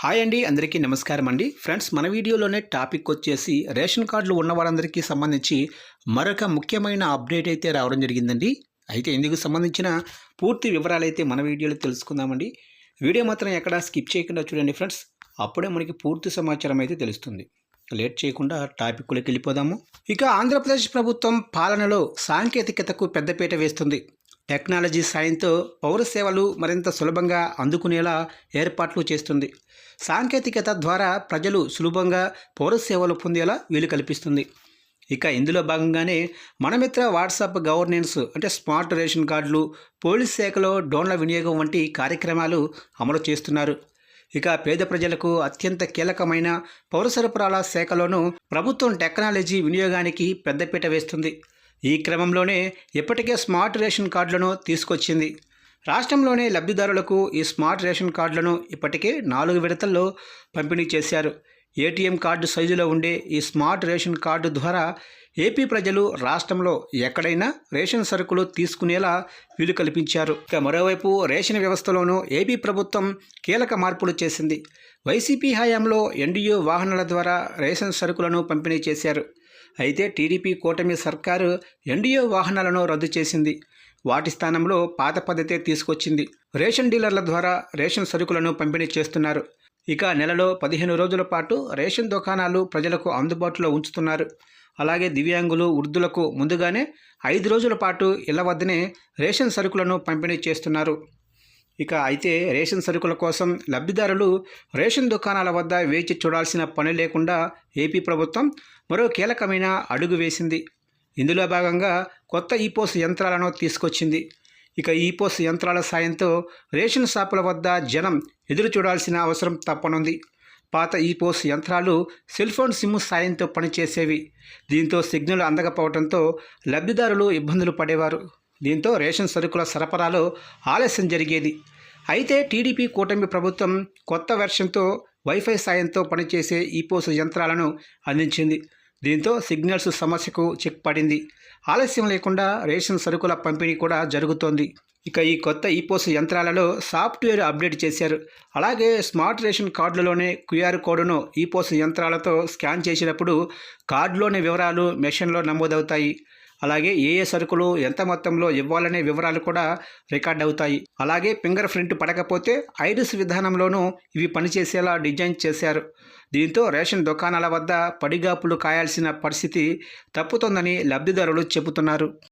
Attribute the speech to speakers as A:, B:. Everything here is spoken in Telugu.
A: హాయ్ అండి అందరికీ నమస్కారం అండి. ఫ్రెండ్స్ మన వీడియోలోనే టాపిక్ వచ్చేసి రేషన్ కార్డులు ఉన్న వారందరికీ సంబంధించి మరొక ముఖ్యమైన అప్డేట్ అయితే రావడం జరిగిందండి. అయితే ఇందుకు సంబంధించిన పూర్తి వివరాలు అయితే మన వీడియోలో తెలుసుకుందామండి. వీడియో మాత్రం ఎక్కడా స్కిప్ చేయకుండా చూడండి ఫ్రెండ్స్. అప్పుడే మనకి పూర్తి సమాచారం అయితే తెలుస్తుంది. లేట్ చేయకుండా టాపిక్లోకి వెళ్ళిపోదాము. ఇక ఆంధ్రప్రదేశ్ ప్రభుత్వం పాలనలో సాంకేతికతకు పెద్దపీట వేస్తుంది. టెక్నాలజీ సాయంతో పౌర సేవలు మరింత సులభంగా అందుకునేలా ఏర్పాట్లు చేస్తుంది. సాంకేతికత ద్వారా ప్రజలు సులభంగా పౌర సేవలు పొందేలా వీలు కల్పిస్తుంది. ఇక ఇందులో భాగంగానే మనమిత్ర వాట్సాప్ గవర్నెన్స్ అంటే స్మార్ట్ రేషన్ కార్డులు పోలీస్ శాఖలో డ్రోన్ల వినియోగం వంటి కార్యక్రమాలు అమలు చేస్తున్నారు. ఇక పేద ప్రజలకు అత్యంత కీలకమైన పౌర సరఫరాల శాఖలోనూ ప్రభుత్వం టెక్నాలజీ వినియోగానికి పెద్దపీట వేస్తుంది. ఈ క్రమంలోనే ఇప్పటికే స్మార్ట్ రేషన్ కార్డులను తీసుకొచ్చింది. రాష్ట్రంలోనే లబ్ధిదారులకు ఈ స్మార్ట్ రేషన్ కార్డులను ఇప్పటికే నాలుగు విడతల్లో పంపిణీ చేశారు. ఏటీఎం కార్డు సైజులో ఉండే ఈ స్మార్ట్ రేషన్ కార్డు ద్వారా ఏపీ ప్రజలు రాష్ట్రంలో ఎక్కడైనా రేషన్ సరుకులు తీసుకునేలా వీలు కల్పించారు. ఇక మరోవైపు రేషన్ వ్యవస్థలోనూ ఏపీ ప్రభుత్వం కీలక మార్పులు చేసింది. వైసీపీ హయాంలో ఎన్డీయూ వాహనాల ద్వారా రేషన్ సరుకులను పంపిణీ చేశారు. అయితే టీడీపీ కూటమి సర్కారు ఎన్డీఏ వాహనాలను రద్దు చేసింది. వాటి స్థానంలో పాత పద్ధతే తీసుకొచ్చింది. రేషన్ డీలర్ల ద్వారా రేషన్ సరుకులను పంపిణీ చేస్తున్నారు. ఇక నెలలో పదిహేను రోజుల పాటు రేషన్ దుకాణాలు ప్రజలకు అందుబాటులో ఉంచుతున్నారు. అలాగే దివ్యాంగులు వృద్ధులకు ముందుగానే ఐదు రోజుల పాటు ఇళ్ళ వద్దనే రేషన్ సరుకులను పంపిణీ చేస్తున్నారు. ఇక అయితే రేషన్ సరుకుల కోసం లబ్ధిదారులు రేషన్ దుకాణాల వద్ద వేచి చూడాల్సిన పని లేకుండా ఏపీ ప్రభుత్వం మరో కీలకమైన అడుగు వేసింది. ఇందులో భాగంగా కొత్త ఈపోస్ యంత్రాలను తీసుకొచ్చింది. ఇక ఈపోస్ యంత్రాల సాయంతో రేషన్ షాపుల వద్ద జనం ఎదురు చూడాల్సిన అవసరం తప్పనుంది. పాత ఈపోస్ యంత్రాలు సెల్ ఫోన్ సిమ్ సాయంతో పనిచేసేవి. దీంతో సిగ్నల్ అందకపోవడంతో లబ్ధిదారులు ఇబ్బందులు పడేవారు. దీంతో రేషన్ సరుకుల సరఫరాలో ఆలస్యం జరిగేది. అయితే టీడీపీ కూటమి ప్రభుత్వం కొత్త వెర్షన్తో వైఫై సాయంతో పనిచేసే ఈపోస్ యంత్రాలను అందించింది. దీంతో సిగ్నల్స్ సమస్యకు చెక్ పడింది ఆలస్యం లేకుండా రేషన్ సరుకుల పంపిణీ కూడా జరుగుతోంది. ఇక ఈ కొత్త ఈపోస్ యంత్రాలలో సాఫ్ట్వేర్ అప్డేట్ చేశారు. అలాగే స్మార్ట్ రేషన్ కార్డులలోనే క్యూఆర్ కోడ్ను ఈపోస్ యంత్రాలతో స్కాన్ చేసినప్పుడు కార్డులోని వివరాలు మెషిన్లో నమోదవుతాయి. అలాగే ఏ ఏ సరుకులు ఎంత మొత్తంలో ఇవ్వాలనే వివరాలు కూడా రికార్డ్ అవుతాయి. అలాగే ఫింగర్ ప్రింట్ పడకపోతే ఐరిస్ విధానంలోనూ ఇవి పనిచేసేలా డిజైన్ చేశారు. దీంతో రేషన్ దుకాణాల వద్ద పడిగాపులు కాయాల్సిన పరిస్థితి తప్పుతోందని లబ్ధిదారులు చెబుతున్నారు.